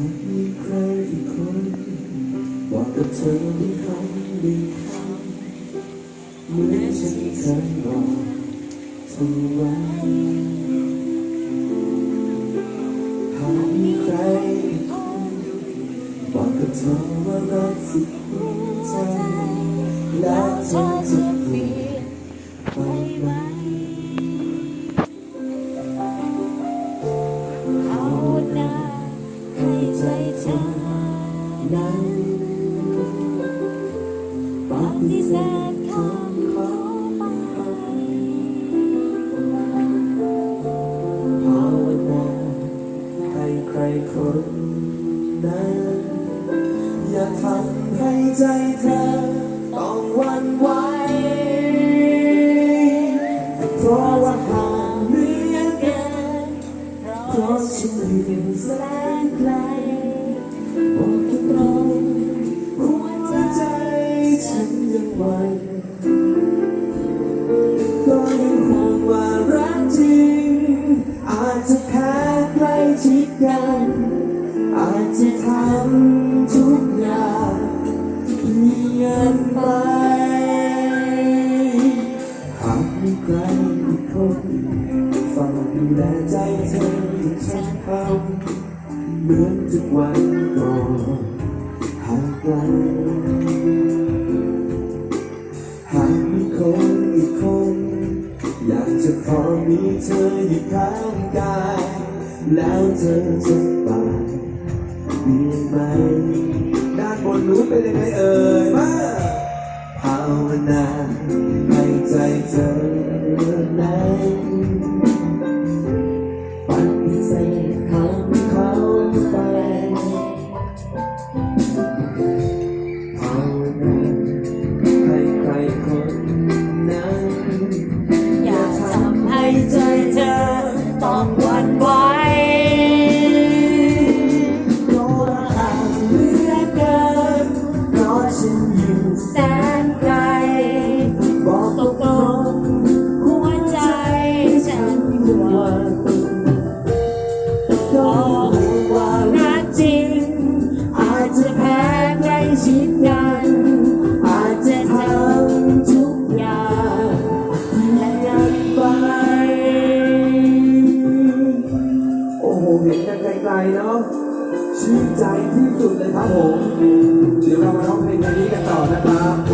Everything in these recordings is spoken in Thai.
ากมีใครอีกคนบอกกับเธอที่คำดีคำเมือฉันเคยบอกเธอไว้หากมีใครอีกคนบอกกับเธอว่ารักสิคุ นั้ อาจจะทำทุกอย่างเปลี่ยนไป หากมีใครอีกคนเฝ้าดูแลใจเธออย่างฉันทำเหมือนทุกวันก่อนห่างไกลหากมีคนอีกคน อยากจะขอมีเธออยู่ข้างกาย แล้วเธอจะ ปดีไหมด้านบนนู้นเป็นยังไงเอ่ยมาภาวนาให้ใจเธอ แสนไกล บอกตรงๆหัวใจฉันหวั่นๆก็ห่วงว่ารักจริง อาจจะแพ้ใกล้ชิดกัน อาจจะทำทุกอย่างและยังไป โอ้โหเห็นกันไกลๆเนาะ ชื่นใจที่สุดเลยครับผม เดี๋ยวเรามาร้องเพลงเพลงนี้กันต่อนะครับ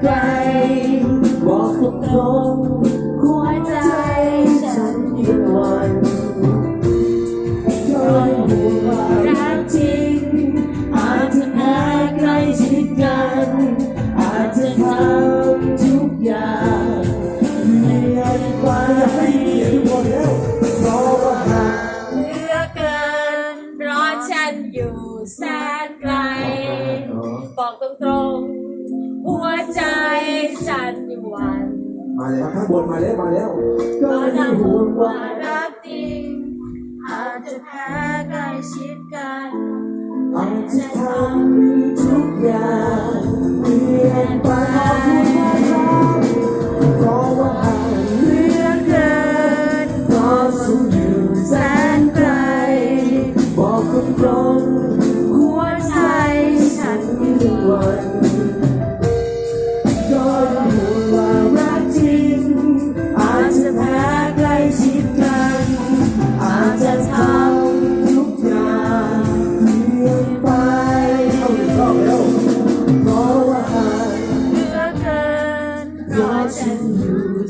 ไกลบอกตรงตรงหัวใจฉันยังหวั่นก็ห่วงว่ารักจริง อาจจะแพ้ใกล้ชิดกัน อาจจะทำทุกอย่างไม่อยากไปให้เกียรติทุกคนแล้วเพราะว่าหากเหลือเกินเพราะฉันอยู่แสนไกลบอกตรงๆ ใจฉันยังหวั่นมาแล้วข้างบนมาแล้วมาแล้วก็ก็ยังทำห่วงว่าว่ารักจริงอาจจะแพ้ใกล้ชิดกันอาจจะทำทุกอย่าง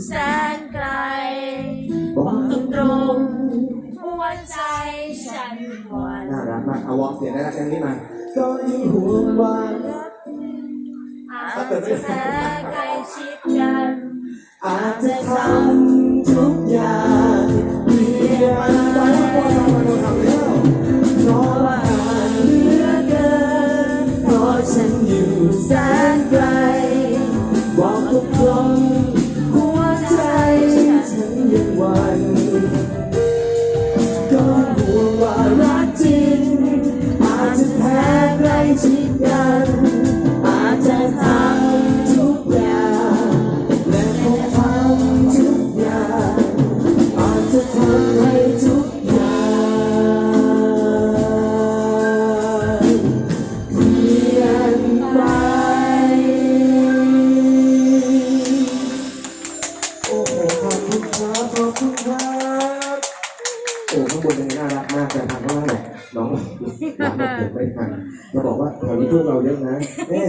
แสนไกลบอกตรงๆหัวใจฉันหวั่นน่ารักมากเอาวอร์เสียงได้แล้วครั้งนี้มาก็มีห่วงว่าอาจจะแสนไกลชิดกัน อาจจะทำทุกอย่าง 刘能